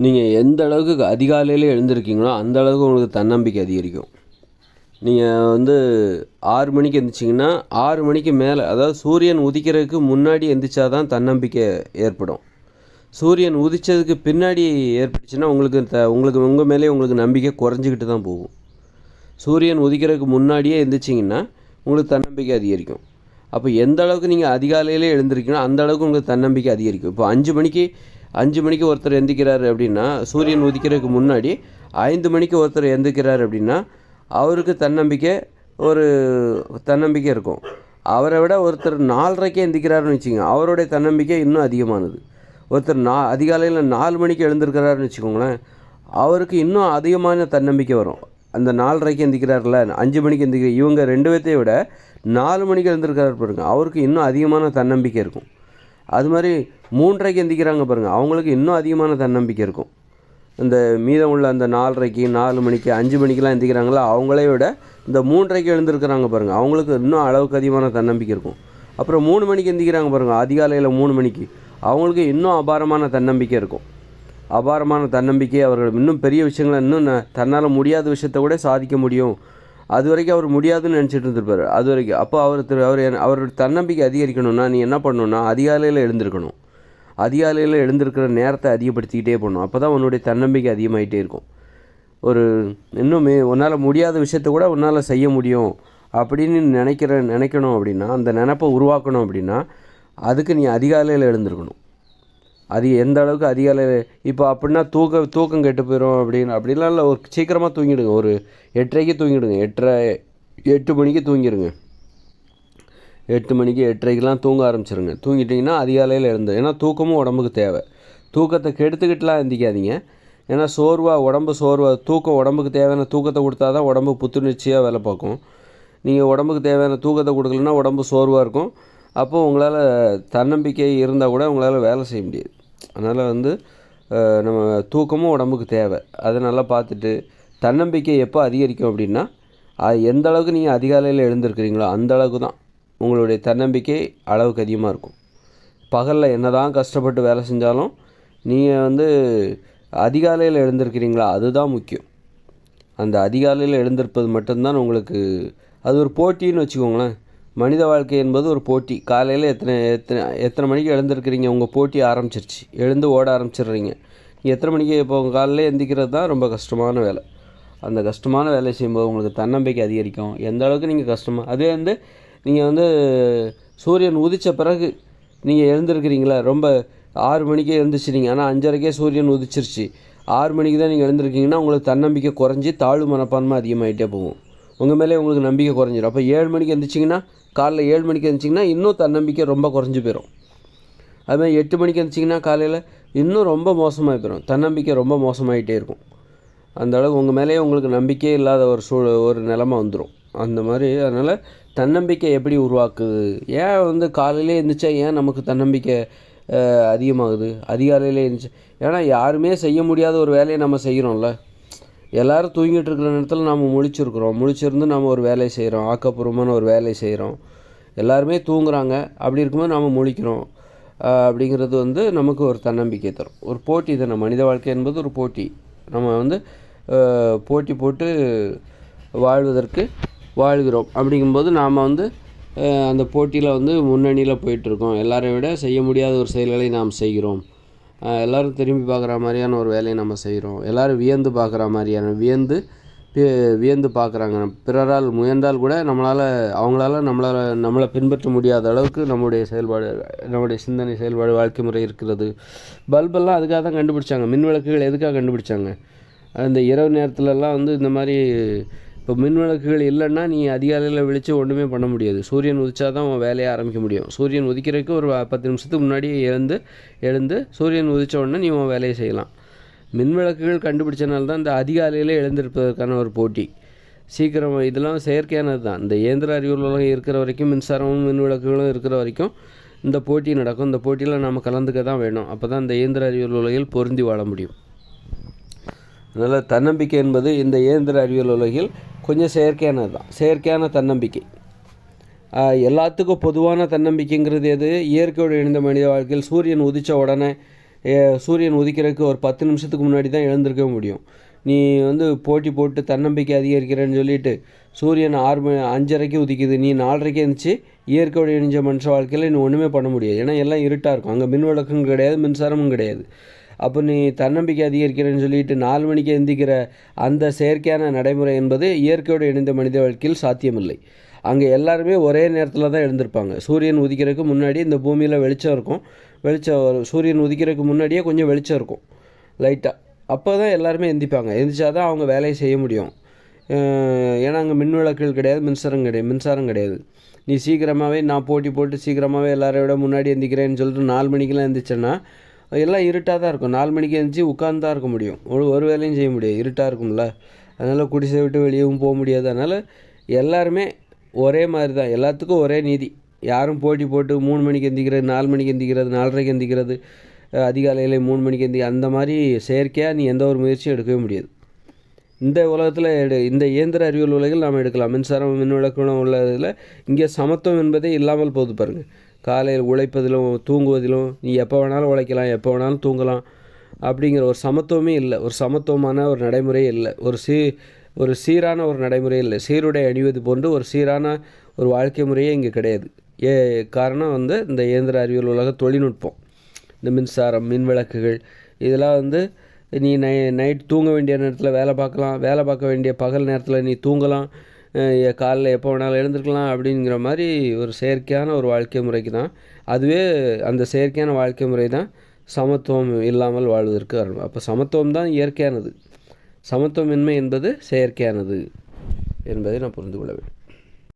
நீங்கள் எந்த அளவுக்கு அதிகாலையில் எழுந்திருக்கீங்களோ அந்த அளவுக்கு உங்களுக்கு தன்னம்பிக்கை அதிகரிக்கும். நீங்கள் வந்து ஆறு மணிக்கு எந்திரிச்சிங்கன்னா ஆறு மணிக்கு மேலே அதாவது சூரியன் உதிக்கிறதுக்கு முன்னாடி எந்திரிச்சா தான் தன்னம்பிக்கை ஏற்படும். சூரியன் உதித்ததுக்கு பின்னாடி ஏற்பட்டுச்சுன்னா உங்களுக்கு த உங்களுக்கு உங்கள் மேலே உங்களுக்கு நம்பிக்கை குறைஞ்சிக்கிட்டு தான் போகும். சூரியன் உதிக்கிறதுக்கு முன்னாடியே எந்திரிச்சிங்கன்னா உங்களுக்கு தன்னம்பிக்கை அதிகரிக்கும். அப்போ எந்த அளவுக்கு நீங்கள் அதிகாலையிலே எழுந்திருக்கீங்களோ அந்த அளவுக்கு உங்களுக்கு தன்னம்பிக்கை அதிகரிக்கும். இப்போ அஞ்சு மணிக்கு அஞ்சு மணிக்கு ஒருத்தர் எந்திக்கிறார் அப்படின்னா சூரியன் உதிக்கிறதுக்கு முன்னாடி ஐந்து மணிக்கு ஒருத்தர் எந்திக்கிறார் அப்படின்னா அவருக்கு தன்னம்பிக்கை ஒரு தன்னம்பிக்கை இருக்கும். அவரை விட ஒருத்தர் நாலரைக்கே எந்திக்கிறாருன்னு வச்சுக்கோங்க அவருடைய தன்னம்பிக்கை இன்னும் அதிகமானது. ஒருத்தர் நா அதிகாலையில் நாலு மணிக்கு எழுந்திருக்கிறாருன்னு வச்சுக்கோங்களேன் அவருக்கு இன்னும் அதிகமான தன்னம்பிக்கை வரும். அந்த நாலரைக்கு எந்திரிக்கிறார்ல அஞ்சு மணிக்கு எந்திக்கிற இவங்க ரெண்டு பேர்த்தையும் விட நாலு மணிக்கு எழுந்திருக்கிறாரு பாருங்க அவருக்கு இன்னும் அதிகமான தன்னம்பிக்கை இருக்கும். அது மாதிரி மூன்றரைக்கு எந்திக்கிறாங்க பாருங்கள் அவங்களுக்கு இன்னும் அதிகமான தன்னம்பிக்கை இருக்கும். இந்த மீதம் உள்ள அந்த நாலரைக்கு நாலு மணிக்கு அஞ்சு மணிக்கெலாம் எந்திரிக்கிறாங்களா அவங்களே விட இந்த மூன்றரைக்கு எழுந்திருக்கிறாங்க பாருங்கள் அவங்களுக்கு இன்னும் அளவுக்கு அதிகமான தன்னம்பிக்கை இருக்கும். அப்புறம் மூணு மணிக்கு எந்திக்கிறாங்க பாருங்கள் அதிகாலையில் மூணு மணிக்கு. அவங்களுக்கு இன்னும் அபாரமான தன்னம்பிக்கை இருக்கும். அபாரமான தன்னம்பிக்கை அவர்கள் இன்னும் பெரிய விஷயங்களை இன்னும் தன்னால் முடியாத விஷயத்த கூட சாதிக்க முடியும். அது வரைக்கும் அவர் முடியாதுன்னு நினச்சிட்டு இருந்திருப்பார். அது வரைக்கும். அப்போ அவர் திரு- அவர் என்ன- அவரோட தன்னம்பிக்கை அதிகரிக்கணும்னா நீ என்ன பண்ணணும்னா அதிகாலையில் எழுந்திருக்கணும். அதிகாலையில் எழுந்திருக்கிற நேரத்தை அதிகப்படுத்திக்கிட்டே போகணும். அப்போ தான் உன்னுடைய தன்னம்பிக்கை அதிகமாகிட்டே இருக்கும். ஒரு இன்னும் உன்னால் முடியாத விஷயத்த கூட உன்னால் செய்ய முடியும் அப்படின்னு நினைக்கிற நினைக்கணும் அப்படின்னா அந்த நினப்பை உருவாக்கணும் அப்படின்னா அதுக்கு நீ அதிகாலையில் எழுந்திருக்கணும். அது எந்த அளவுக்கு அதிகாலையில் இப்போ அப்படின்னா தூக்க தூக்கம் கெட்டு போயிடும் அப்படின்னு அப்படிலாம் இல்லை ஒரு சீக்கிரமாக தூங்கிடுங்க. ஒரு எட்டரைக்கு தூங்கிடுங்க. எட்டரை எட்டு மணிக்கு தூங்கிடுங்க எட்டு மணிக்கு எட்டரைக்கெலாம் தூங்க ஆரம்பிச்சிருங்க. தூங்கிட்டிங்கன்னா அதிகாலையில் எழுந்து ஏன்னா தூக்கமும் உடம்புக்கு தேவை. தூக்கத்தை கெடுத்துக்கிட்டுலாம் எந்திக்காதீங்க ஏன்னா சோர்வாக உடம்பு சோர்வாக தூக்கம் உடம்புக்கு தேவையான தூக்கத்தை கொடுத்தா தான் உடம்பு புத்துணர்ச்சியாக வேலை பார்க்கும். நீங்கள் உடம்புக்கு தேவையான தூக்கத்தை கொடுக்கலன்னா உடம்பு சோர்வாக இருக்கும். அப்போது உங்களால் தன்னம்பிக்கை இருந்தால் கூட உங்களால் வேலை செய்ய முடியாது. அதனால் வந்து நம்ம தூக்கமும் உடம்புக்கு தேவை. அதை நல்லா பார்த்துட்டு தன்னம்பிக்கை எப்போ அதிகரிக்கும் அப்படின்னா அது எந்த அளவுக்கு நீங்கள் அதிகாலையில் எழுந்திருக்கிறீங்களோ அந்த அளவுக்கு தான் உங்களுடைய தன்னம்பிக்கை அளவுக்கு அதிகமாக இருக்கும். பகலில் என்ன தான் கஷ்டப்பட்டு வேலை செஞ்சாலும் நீங்கள் வந்து அதிகாலையில் எழுந்திருக்கிறீங்களா? அதுதான் முக்கியம். அந்த அதிகாலையில் எழுந்திருப்பது மட்டும்தான் உங்களுக்கு அது ஒரு போட்டின்னு வச்சுக்கோங்களேன். மனித வாழ்க்கை என்பது ஒரு போட்டி. காலையில் எத்தனை எத்தனை எத்தனை மணிக்கு எழுந்திருக்கிறீங்க? உங்கள் போட்டி ஆரம்பிச்சிருச்சு. எழுந்து ஓட ஆரம்பிச்சிடுறீங்க. நீங்கள் எத்தனை மணிக்கு இப்போ உங்கள் காலையில் எந்திக்கிறது தான் ரொம்ப கஷ்டமான வேலை. அந்த கஷ்டமான வேலையை செய்யும்போது உங்களுக்கு தன்னம்பிக்கை அதிகரிக்கும். எந்த அளவுக்கு நீங்கள் கஷ்டமாக அதே வந்து நீங்கள் வந்து சூரியன் உதித்த பிறகு நீங்கள் எழுந்திருக்கிறீங்களா? ரொம்ப ஆறு மணிக்கே எழுந்துச்சிருங்க ஆனால் அஞ்சரைக்கே சூரியன் உதிச்சிருச்சு. ஆறு மணிக்கு தான் நீங்கள் எழுந்திருக்கீங்கன்னா உங்களுக்கு தன்னம்பிக்கை குறைஞ்சி தாழ்வு மனப்பான்மை அதிகமாகிட்டே போகும். உங்கள் மேலே உங்களுக்கு நம்பிக்கை குறைஞ்சிடும் அப்போ ஏழு மணிக்கு எழுந்திரிச்சிங்கன்னா காலைல ஏழு மணிக்கு எழுந்திச்சிங்கன்னா இன்னும் தன்னம்பிக்கை ரொம்ப குறைஞ்சி போயிடும் அதுமாதிரி எட்டு மணிக்கு எழுந்திச்சிங்கன்னா காலையில் இன்னும் ரொம்ப மோசமாக போயிடும் தன்னம்பிக்கை ரொம்ப மோசமாகிட்டே இருக்கும். அந்த அளவுக்கு உங்கள் மேலேயே உங்களுக்கு நம்பிக்கையே இல்லாத ஒரு சூழ் ஒரு நிலமை வந்துடும் அந்த மாதிரி அதனால் தன்னம்பிக்கை எப்படி உருவாக்குது? ஏன் வந்து காலையிலே எழுந்திரிச்சா ஏன் நமக்கு தன்னம்பிக்கை அதிகமாகுது? அதிகாலையிலே எழுந்திரிச்சு ஏன்னா யாருமே செய்ய முடியாத ஒரு வேலையை நம்ம செய்கிறோம்ல எல்லாரும் தூங்கிட்டு இருக்கிற நேரத்தில் நாம் முழிச்சிருக்கிறோம். முழிச்சிருந்து நாம் ஒரு வேலையை செய்கிறோம் ஆக்கப்பூர்வமான ஒரு வேலையை செய்கிறோம் எல்லாருமே தூங்குறாங்க. அப்படி இருக்கும்போது நாம் முழிக்கிறோம். அப்படிங்கிறது வந்து நமக்கு ஒரு தன்னம்பிக்கை தரும். ஒரு போட்டி தானே. மனித வாழ்க்கை என்பது ஒரு போட்டி. நம்ம வந்து போட்டி போட்டு வாழ்வதற்கு வாழ்கிறோம். அப்படிங்கும்போது நாம் வந்து அந்த போட்டியில் வந்து முன்னணியில் போயிட்டுருக்கோம் எல்லாரை விட செய்ய முடியாத ஒரு செயல்களை நாம் செய்கிறோம். எல்லோரும் திரும்பி பார்க்குற மாதிரியான ஒரு வேலையை நம்ம செய்கிறோம். எல்லோரும் வியந்து பார்க்குற மாதிரியான வியந்து வியந்து பார்க்குறாங்க. பிறரால் முயன்றால் கூட நம்மளால் அவங்களால நம்மளால் நம்மளை பின்பற்ற முடியாத அளவுக்கு நம்முடைய செயல்பாடு நம்முடைய சிந்தனை செயல்பாடு வாழ்க்கை முறை இருக்கிறது. பல்பெல்லாம் அதுக்காக தான் கண்டுபிடிச்சாங்க. மின் விளக்குகள் எதுக்காக கண்டுபிடிச்சாங்க? அந்த இரவு நேரத்துலலாம் வந்து இந்த மாதிரி இப்போ மின் விளக்குகள் இல்லைன்னா நீ அதிகாலையில் விழித்து ஒன்றுமே பண்ண முடியாது. சூரியன் உதிச்சா தான் உன் வேலையை ஆரம்பிக்க முடியும். சூரியன் உதிக்கிறதுக்கு ஒரு பத்து நிமிஷத்துக்கு முன்னாடி எழுந்து எழுந்து சூரியன் உதிச்ச உடனே நீ உன் வேலையை செய்யலாம். மின் விளக்குகள் கண்டுபிடிச்சனால தான் இந்த அதிகாலையில் எழுந்திருப்பதற்கான ஒரு போட்டி. சீக்கிரம் இதெல்லாம் செயற்கையானது தான். இந்த இயந்திர அறிவியல் உலகம் இருக்கிற வரைக்கும் மின்சாரமும் மின் விளக்குகளும் இருக்கிற வரைக்கும் இந்த போட்டி நடக்கும். இந்த போட்டியில் நாம் கலந்துக்க தான் வேணும். அப்போ தான் இந்த இயந்திர அறிவியல் உலகில் பொருந்தி வாழ முடியும். அதனால் தன்னம்பிக்கை என்பது இந்த இயந்திர அறிவியல் உலகில் கொஞ்சம் செயற்கையானது தான் செயற்கையான தன்னம்பிக்கை. எல்லாத்துக்கும் பொதுவான தன்னம்பிக்கைங்கிறது எது? இயற்கையோடு இணைந்த மனித வாழ்க்கையில் சூரியன் உதித்த உடனே சூரியன் உதிக்கிறதுக்கு ஒரு பத்து நிமிஷத்துக்கு முன்னாடி தான் எழுந்திருக்க முடியும். நீ வந்து போட்டி போட்டு தன்னம்பிக்கை அதிகரிக்கிறேன்னு சொல்லிட்டு சூரியன் ஆறு மணி அஞ்சரைக்கு உதிக்குது. நீ நாலரைக்கு இருந்துச்சு இயற்கையோட இணைஞ்ச மனுஷ வாழ்க்கையில் நீ ஒன்றுமே பண்ண முடியாது. ஏன்னா எல்லாம் இருட்டாக இருக்கும். அங்கே மின் விளக்கும் கிடையாது மின்சாரமும் கிடையாது. அப்போ நீ தன்னம்பிக்கை அதிகரிக்கிறேன்னு சொல்லிட்டு நாலு மணிக்கு எந்திக்கிற அந்த செயற்கையான நடைமுறை என்பது இயற்கையோடு இணைந்த மனித வாழ்க்கையில் சாத்தியமில்லை. அங்கே எல்லாருமே ஒரே நேரத்தில் தான் எழுந்திருப்பாங்க. சூரியன் உதிக்கிறதுக்கு முன்னாடி இந்த பூமியில் வெளிச்சம் இருக்கும். வெளிச்சம் வரும். சூரியன் உதிக்கிறதுக்கு முன்னாடியே கொஞ்சம் வெளிச்சம் இருக்கும். லைட்டாக அப்போ தான் எல்லாருமே எந்திப்பாங்க. எந்திரிச்சா தான் அவங்க வேலையை செய்ய முடியும். ஏன்னா அங்கே மின் விளக்குகள் கிடையாது மின்சாரம் கிடையாது மின்சாரம் கிடையாது. நீ சீக்கிரமாகவே நான் போட்டி போட்டு சீக்கிரமாகவே எல்லாரையும் முன்னாடி எந்திக்கிறேன்னு சொல்லிட்டு நாலு மணிக்கெலாம் எந்திரிச்சேன்னா எல்லாம் இருட்டாக தான் இருக்கும். நாலு மணிக்கு எழுந்துச்சி உட்காந்து தான் இருக்க முடியும். ஒரு ஒரு வேலையும் செய்ய முடியாது. இருட்டாக இருக்கும்ல. அதனால் குடிசை விட்டு வெளியவும் போக முடியாது. அதனால் எல்லாருமே ஒரே மாதிரி தான் எல்லாத்துக்கும் ஒரே நீதி. யாரும் போட்டி போட்டு மூணு மணிக்கு எந்திக்கிறது நாலு மணிக்கு எந்திக்கிறது நாலரைக்கு எந்திக்கிறது அதிகாலையில் மூணு மணிக்கு எந்தி அந்த மாதிரி செயற்கையாக நீ எந்த ஒரு முயற்சியும் எடுக்கவே முடியாது. இந்த உலகத்தில் எடு இந்த இயந்திர அறிவியல் உலகில் நாம் எடுக்கலாம். மின்சாரம் மின் விளக்குகளும் உள்ளதில் இங்கே சமத்துவம் என்பதே இல்லாமல் போகுது பாருங்கள் காலையில் உழைப்பதிலும் தூங்குவதிலும் நீ எப்போ வேணாலும் உழைக்கலாம் எப்போ வேணாலும் தூங்கலாம் அப்படிங்கிற ஒரு சமத்துவமே இல்லை. ஒரு சமத்துவமான ஒரு நடைமுறையே இல்லை. ஒரு சீ ஒரு சீரான ஒரு நடைமுறை இல்லை. சீருடை அணிவது போன்று ஒரு சீரான ஒரு வாழ்க்கை முறையே இங்கே கிடையாது. ஏ காரணம் வந்து இந்த இயந்திர அறிவியல் உலக தொழில்நுட்பம். இந்த மின்சாரம் மின் விளக்குகள் இதெல்லாம் வந்து நீ நை நைட் தூங்க வேண்டிய நேரத்தில் வேலை பார்க்கலாம். வேலை பார்க்க வேண்டிய பகல் நேரத்தில் நீ தூங்கலாம். காலைல எப்போ வேணாலும் எழுந்திருக்கலாம் அப்படிங்கிற மாதிரி ஒரு செயற்கையான ஒரு வாழ்க்கை முறைக்கு தான். அதுவே அந்த செயற்கையான வாழ்க்கை முறை தான் சமத்துவம் இல்லாமல் வாழ்வதற்கு காரணம் அப்போ சமத்துவம் தான் இயற்கையானது. சமத்துவமின்மை என்பது செயற்கையானது என்பதை நான் புரிந்து கொள்ள வேண்டும்.